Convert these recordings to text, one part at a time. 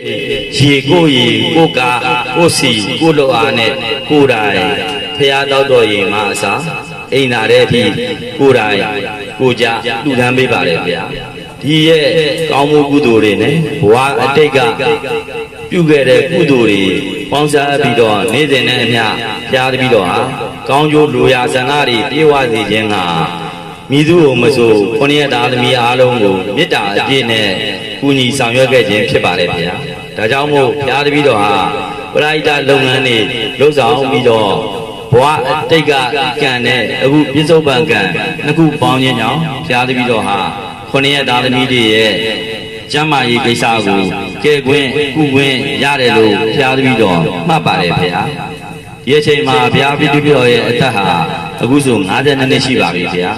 ရေကိုရေကိုကာကိုစီကိုလိုအားနဲ့ကိုယ်တိုင်ဖះတောက်တော်ရင်မှာအစားအိမ်သာတဲ့အထိကိုယ်တိုင်ကိုကြလူတန်းပေးပါလေဗျာဒီရဲ့ကောင်းမှုကုသိုလ်တွေနဲ့ဘဝအတိတ်ကပြုခဲ့တဲ့ကုသိုလ်တွေပေါင်းစားပြီးတော့နေ့စဉ်နဲ့အမျှဖျားပြီးတော့ဟာကောင်းကျိုးလူရာဆန္ဒတွေပြေဝစေခြင်းကမိသူကိုမဆိုခொနည်းသားသမီးအားလုံးကိုမေတ္တာအပြည့်နဲ့ကူညီဆောင်ရွက်ခဲ့ခြင်းဖြစ်ပါလေဗျာ ဒါကြောင့်မို့ဖျားတပြီးတော့ဟာပရိဒတ်လုပ်ငန်းတွေလှုပ်ဆောင်ပြီးတော့ဘဝအတိတ်ကကံနဲ့အခုပြစ္ဆုတ်ပံကံနှစ်ခုပေါင်းခြင်းကြောင့်ဖျားတပြီးတော့ဟာခொနည်းသားသမီးတွေရဲ့ကျမ်းမာရေးကိစ္စကိုကဲခွင့်ကုခွင့်ရတယ်လို့ဖျားတပြီးတော့မှတ်ပါတယ်ဗျာဒီအချိန်မှာဘုရားပိဋကပြောရဲ့အသက်ဟာအခုဆို52နှစ်ရှိပါပြီဗျာ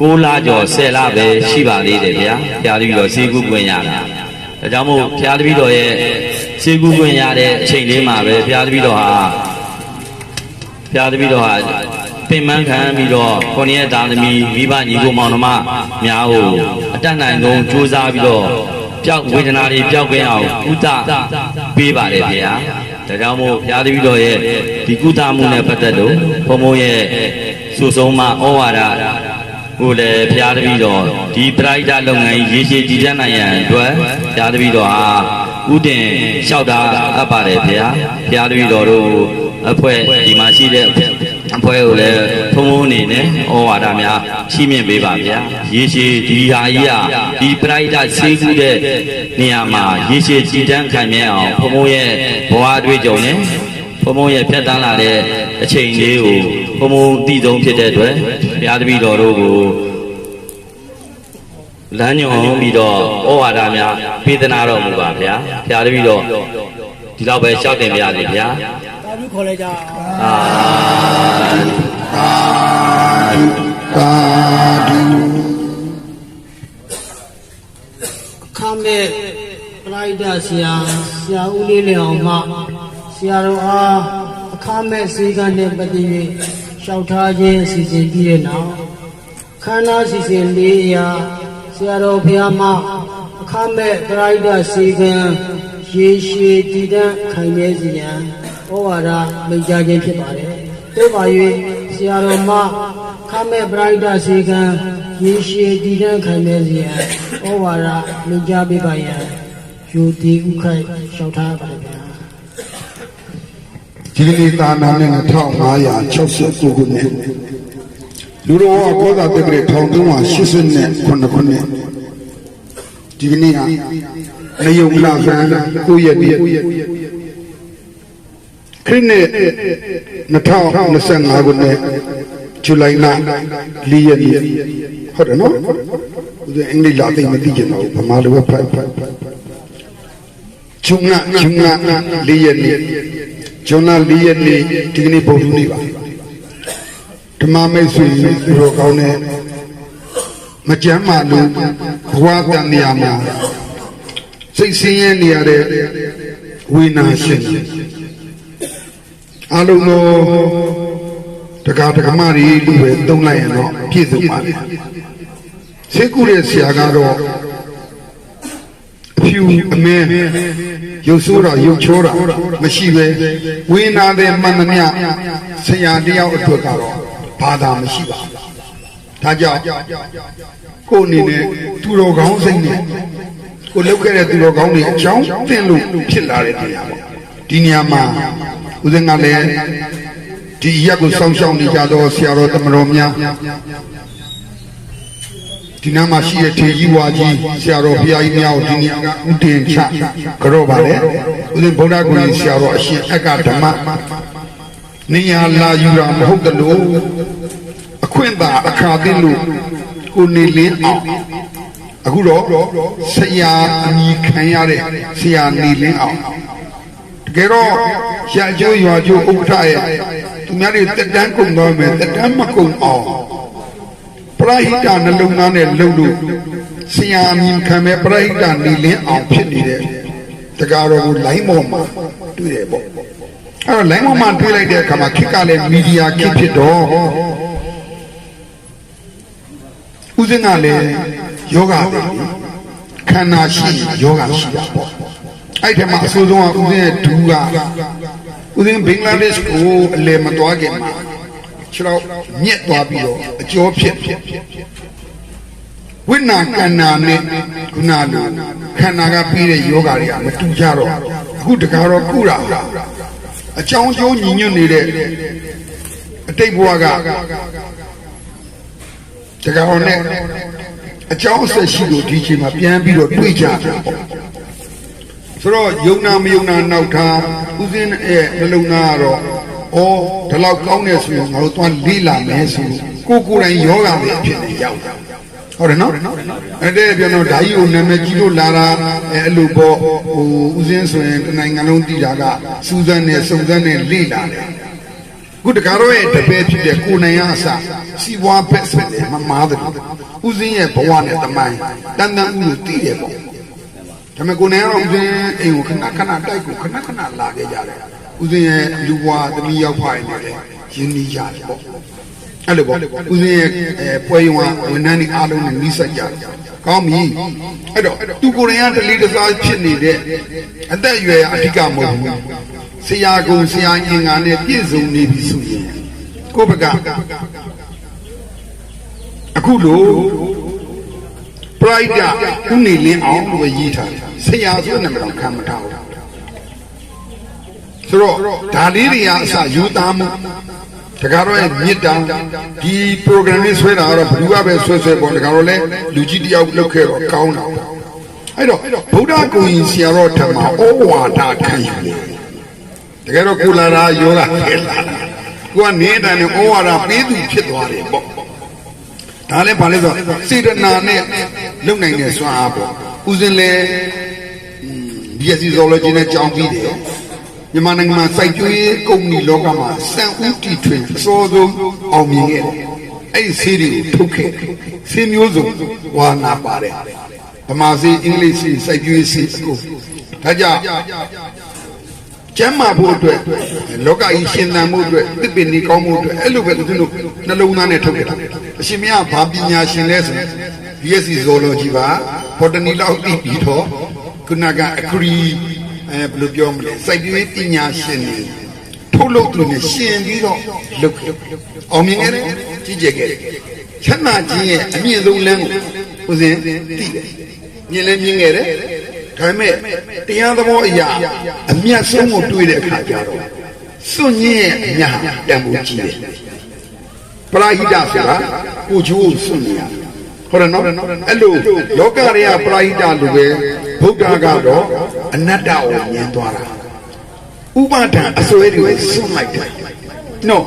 6လကျော်10လပဲရှိပါသေးတယ်ဗျာဖျားတပြီးတော့ဈေးကုခွင့်ရတာ ဒါကြောင့်မို့ဖျားတပြီးတော့ရဲ့ဈေးကုခွင့်ရတဲ့အချိန်လေးမှာပဲဖျားတပြီးတော့ဟာဖျားတပြီးတော့ဟာပင်မခံပြီးတော့ခொနည်းသားသမီးမိဘညီကိုမောင်နှမများကိုအတတ်နိုင်ဆုံးကြိုးစားပြီးတော့ပျောက်ဝေဒနာတွေပျောက်ကင်းအောင်ကုသပေးပါတယ်ဗျာဒါကြောင့်မို့ဘုရားတပည့်တော်ရဲ့ဒီကုသမှုနဲ့ပတ်သက်လို့ဘုံဘုံရဲ့စုဆုံးမဩဝါဒ ကိုလည်းဘုရားတပည့်တော်ဒီပရိဒလုပ်ငန်းကြီးရေရှည်ကြည်တတ်နိုင်ရန်အတွက်ဘုရားတပည့်တော်ဟာဥတင်လျှောက်တာအပ်ပါတယ်ဗျာဘုရားတပည့်တော်တို့အဖွဲ့ဒီမှာရှိတဲ့အဖွဲ့ကိုလည်းဘုံဘုံအနေနဲ့ဩဝါဒများရှိမြင့်ပေးပါဗျာရေရှည်ဒီဟာကြီးဟာဒီပရိဒဆေးကူးတဲ့နေရာမှာရေရှည်ကြည်တန်းခံမြဲအောင်ဘုံဘုံရဲ့ဘဝအတွေ့အကြုံနဲ့ဘုံဘုံရဲ့ဖြတ်တန်းလာတဲ့အချိန်လေးကို ဘုံဘုံတည်ဆုံးဖြစ်တဲ့အတွက်ဘုရားတပည့်တော်တို့ကိုလမ်းညွှန်ပြီးတော့ဩဝါဒများပေးသနာတော်မူပါဗျာဘုရားတပည့်တော်ဒီလောက်ပဲရှောက်တင်ပြရစီဗျာတာပြီးခေါ်လိုက်ကြအောင်အာသာဓုအခမဲ့ပလိုက်ဒဆရာဆရာဦးလေးလင်အောင်မှဆရာတော်အား အခမဲ့စေကနဲ့ပတ်သက်၍လျှောက်ထားခြင်းအစီအစဉ်ပြီးတဲ့နောက်ခန္ဓာစီစဉ်လေးရာဆရာတော်ဘုရားမှအခမဲ့ပလိုက်ဒစေကံရေရှည်တည်တံ့ခိုင်မြဲစေရန်ဩဝါဒမိန့်ကြားခြင်းဖြစ်ပါတယ်။သို့ပါ၍ဆရာတော်မှခမဲ့ပရိဒစေကံရေရှည်တည်တံ့ခိုင်မြဲစေရန်ဩဝါဒမိန့်ကြားပေးပါရန်ယူတီဥခိုက်လျှောက်ထားပါတယ်ဗျာ ဒီကနေ့သာနာနဲ့2569ခုနှစ်လူတော်ဟောကောသာတက္ကရာ1389ခုနှစ်ဒီကနေ့ဟာနေယုံလာဖန်ကိုရက်ဒီခရစ်နှစ်2025ခုနှစ်ဇူလိုင်လ4ရက်နေ့ဟုတ်တယ်နော်ဒီအင်္ဂလိပ်လာသိမသိကြတော့ဗမာလိုပဲဖတ်ဖတ်ဂျုံငါဂျုံငါ4ရက်နေ့ ဂျွန်လာ4ရက်နေ့ဒီကနေ့ပုံလူနေ့ပါဓမ္မမိတ်ဆွေတို့ကောင်းတဲ့မကြမ်းမာလို့ဘဝတန်နေရာမှာစိတ်ဆင်းရဲနေရတဲ့ဝိနာရှင်အလုံးစုံတက္ကဒကမတွေလူပဲသုံးလိုက်ရင်တော့ပြည့်စုံပါလေစိတ်ကူတဲ့ဆရာကတော့အ ဖြူအမဲရုပ်ဆိုးတာရုပ်ချောတာမရှိပဲဝိနာတဲ့မှန်သမျှဆရာတယောက်အတွက်ကတော့ဘာသာမရှိပါဘူးဒါကြောင့်ကိုယ်အနေနဲ့သူတော်ကောင်းစိတ်နဲ့ကိုလောက်ခဲ့တဲ့သူတော်ကောင်းတွေအကြောင်းသင်လို့ဖြစ်လာတဲ့နေရာပေါ့ဒီနေရာမှာဦးဇင်းကလည်းဒီရက်ကိုစောင့်ရှောက်နေကြတော့ဆရာတော်တမတော်များ ဒီနားမှာရှိတဲ့ထေကြီးဝါကြီးဆရာတော်ဘုရားကြီးများကိုဒီနေရာကဥတင်ချကြော့ပါလေဦးဇင်းဗုဒ္ဓဂုဏ်ဆရာတော်အရှင်အက္ကဓမ္မနေရာလာယူတာမဟုတ်တလို့အခွင့်သာအခါသိလို့ကိုနေလင်းအောင်အခုတော့ဆရာအမိခံရတဲ့ဆရာနေလင်းအောင်တကယ်တော့ရကျိုးရွာကျိုးဥက္ကဋ္ဌရဲ့သူများတွေတက်တန်းကုန်တော့မယ်တက်တန်းမကုန်အောင် ပရိဟိတနှလုံးသားနဲ့လှုပ်လို့ဆရာအမိခံမဲ့ပရိဟိတနေလင်းအောင်ဖြစ်နေတဲ့တကားတော်ကိုလိုင်းပေါ်မှာတွေ့တယ်ပေါ့အဲ့တော့လိုင်းပေါ်မှာတွေ့လိုက်တဲ့အခါမှာခစ်ကလည်းမီဒီယာခစ်ဖြစ်တော့ဦးစင်းကလည်းယောဂတယ်ခန္ဓာရှိယောဂရှိတာပေါ့အဲ့ဒီမှာအဆိုးဆုံးကဦးစင်းရဲ့ဒူးကဦးစင်းဘင်္ဂလားဒေ့ရှ်ကိုအလယ်မသွားခင်မှာ ခြေတော့ညက်သွားပြီးတော့အကျော်ဖြစ်ဝိညာဉ်ကန္နာနဲ့ခုနလိုခန္ဓာကပြီးတဲ့ယောဂတွေကမတူကြတော့အခုတကားတော့ကုတာအကြောင်းကျိုးညီညွတ်နေတဲ့အတိတ်ဘဝကတကားတော့နဲ့အကြောင်းအဆက်ရှိလို့ဒီချိန်မှာပြန်ပြီးတော့တွေ့ကြတယ်ပေါ့ဆိုတော့ယုံနာမယုံနာနောက်ထားဦးစင်းရဲ့နှလုံးသားကတော့ ဩဒီလောက်ကောင်းနေဆိုရင်ငါတို့သွားလေးလာမယ်ဆိုကိုကိုယ်တိုင်ယောဂတွေအဖြစ်နဲ့ရောက်တာဟုတ်တယ်နော်အဲ့တဲ့ပြောတော့ဓာကြီးကိုနာမည်ကြီးလို့လာတာအဲအဲ့လိုပေါ့ဟိုဦးစင်းဆိုရင်တနိုင်ငံလုံးတည်တာကစူးစမ်းနဲ့စုံစမ်းနဲ့လေးလာတယ်ခုတကားတော့ရဲ့တပည့်ဖြစ်တဲ့ကိုနိုင်ရအစစီးပွားဘက်ဆက်တယ်မမားတယ်ဦးစင်းရဲ့ဘဝနဲ့တမိုင်းတန်တန်ဦးလို့တည်တယ်ပေါ့ဒါပေမဲ့ကိုနိုင်ရတော့ဦးစင်းအိမ်ကိုခဏခဏတိုက်ကိုခဏခဏလာခဲ့ကြတယ် ဦးစင်းရဲ့လူဘွားသမီးရောက်ဖိုင်နေတယ်ရင်းနှီးကြတယ်ပေါ့အဲ့လိုပေါ့ဦးစင်းရဲ့အဲပွဲရုံကဝန်ထမ်းတွေအားလုံးနဲ့နှီးဆက်ကြတယ်ကောင်းပြီအဲ့တော့သူကိုယ်တိုင်ကတလီတစားဖြစ်နေတဲ့အသက်အရွယ်အဓိကမဟုတ်ဘူးဆရာကုံဆရာအင်္ဂါနဲ့ပြည့်စုံနေပြီဆိုရင်ကိုယ့်ဘက်ကအခုလိုပရိုက်တာဦးနေလင်းအောင်လို့ပဲရေးထားတယ်ဆရာဆိုတဲ့နာမည်တော့ခံမထားဘူး ဆိုတော့ဒါလေးတွေကအစယူသားမှုတကားတော့ရဲ့မြစ်တာဒီ program လေးဆွဲတာကတော့ဘယ်သူကပဲဆွဲဆွဲပေါ့တကားတော့လဲလူကြီးတယောက်လုပ်ခဲ့တော့ကောင်းတာအဲ့တော့ဗုဒ္ဓကိုရင်ဆရာတော်ထံမှာဩဝါဒခံယူတယ်တကယ်တော့ကိုလာတာယောဂခဲလာတာကိုကနေတာနဲ့ဩဝါဒပေးသူဖြစ်သွားတယ်ပေါ့ဒါလည်းဘာလဲဆိုစေတနာနဲ့လုံနိုင်တဲ့စွမ်းအားပေါ့ဦးစင်းလဲဒီအစီဇော်လောဂျီနဲ့ကြောင်းပြီးတယ် မြန်မာနိုင်ငံမှာစိုက်ပျိုးရေးကုမ္ပဏီလောကမှာစံဦးတီထွင်အစောဆုံးအောင်မြင်ခဲ့တယ်အဲ့ဒီဆေးတွေကိုထုတ်ခဲ့ဆေးမျိုးစုံဝါနာပါတယ်ဗမာဆေးအင်္ဂလိပ်ဆေးစိုက်ပျိုးရေးဆေးအကုန်ဒါကြောင့်ကျမ်းမာဖို့အတွက်လောကကြီးရှင်သန်မှုအတွက်သစ်ပင်နေကောင်းမှုအတွက်အဲ့လိုပဲသူတို့နှလုံးသားနဲ့ထုတ်ခဲ့တာအရှင်မင်းကဘာပညာရှင်လဲဆို BSc zoology ပါဘော်တနီလောက်သိပြီးတော့ခုနကအခရီး အဲဘယ်လိုပြောမလဲစိုက်ပျိုးရေးပညာရှင်တွေထုတ်လုပ်သူနဲ့ရှင်ပြီးတော့လုပ်ခဲ့အောင်မြင်ခဲ့တယ်ကြီးကျယ်ခဲ့တယ်ချမ်းသာခြင်းရဲ့အမြင့်ဆုံးလမ်းကိုဦးဇင်းသိတယ်မြင်လဲမြင်ခဲ့တယ်ဒါပေမဲ့တရားသဘောအရာအမြတ်ဆုံးကိုတွေးတဲ့အခါကျတော့စွန့်ညင်းရဲ့အမြတ်တန်ဖိုးကြီးတယ်ပရာဟိတဆိုတာကိုချိုးစွန့်နေရတယ်ဟုတ်တယ်နော်အဲ့လိုလောကရေကပရာဟိတလိုပဲ ဗုဒ္ဓကတော့အနတ္တကိုမြင်သွားတာဥပါဒံအစွဲတွေစွန့်လိုက်တယ်နော်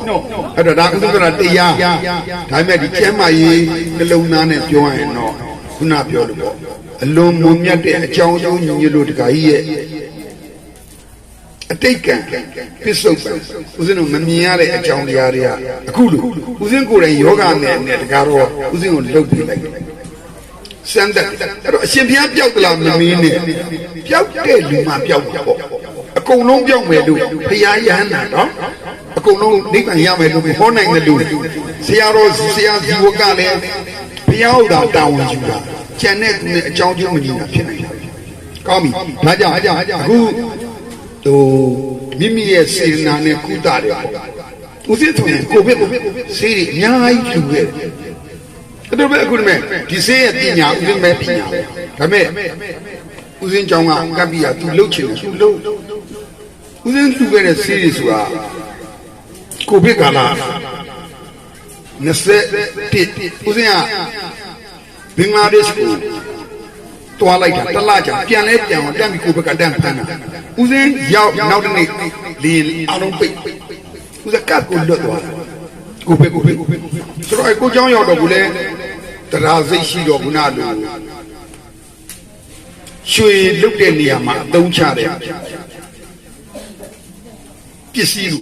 အဲ့တော့ဒါဥဒ္ဒရာတရားဒါပေမဲ့ဒီကျမ်းမာရေးနှလုံးသားနဲ့ပြောရရင်တော့ခုနပြောလို့ပေါ့အလွန်မွန်မြတ်တဲ့အကြောင်းအကျိုးညီညွတ်လို့တခါကြီးရဲ့အတိတ်ကံပစ္စုပန်ဦးဇင်းတို့မမြင်ရတဲ့အကြောင်းတရားတွေကအခုလိုဦးဇင်းကိုယ်တိုင်ယောဂနဲ့နဲ့တကားတော့ဦးဇင်းကိုလှုပ်ပြလိုက် စမ်းတဲ့အဲ့တော့အရှင်ဘုရားပျောက်သလားမမင်းနဲ့ပျောက်တဲ့လူမှပျောက်မှာပေါ့အကုန်လုံးပျောက်မယ်လို့ဘုရားယဟန္တာနော်အကုန်လုံးနိဗ္ဗာန်ရမယ်လို့ဟောနိုင်တယ်လို့ဆရာတော်ဆရာဇီဝကလည်းဘုရားဟုတ်တာတာဝန်ယူတာကျန်တဲ့သူနဲ့အကြောင်းကျိုးမညီတာဖြစ်နိုင်တယ်ကောင်းပြီဒါကြောင့်အခုဟိုမိမိရဲ့စေနာနဲ့ကုသတယ်ပေါ့ဦးစင်းဆိုရင်ကိုဗစ်ဆေးတွေအများကြီးလူခဲ့တယ် အဲ့တော့ပဲအခုဒီမဲ့ဒီဆေးရဲ့ပညာဦးစင်းပဲပညာဒါပေမဲ့ဦးစင်းကြောင့်ကကပ်ပြီးတာသူလှုပ်ချင်တယ်သူလှုပ်ဦးစင်းသူခဲ့တဲ့ဆေးတွေဆိုတာကိုဗစ်ကာလ20တိဦးစင်းကဘင်္ဂလားဒေ့ရှ်ကိုတွားလိုက်တာတစ်လကြာပြန်လဲပြန်အောင်တက်ပြီးကိုဘက်ကတန်းဖမ်းတာဦးစင်းရောက်နောက်တနေ့လေအလုံးပိတ်ဦးစင်းကတ်ကိုလွတ်သွားတာကိုဘက်ကိုဘက်ကိုဘက်ဆိုတော့ကိုเจ้าရောက်တော့ဘူးလေ တရားစိတ်ရှိတော့ခုနလိုရွှေလုတ်တဲ့နေရာမှာအသုံးချတယ်ပစ္စည်း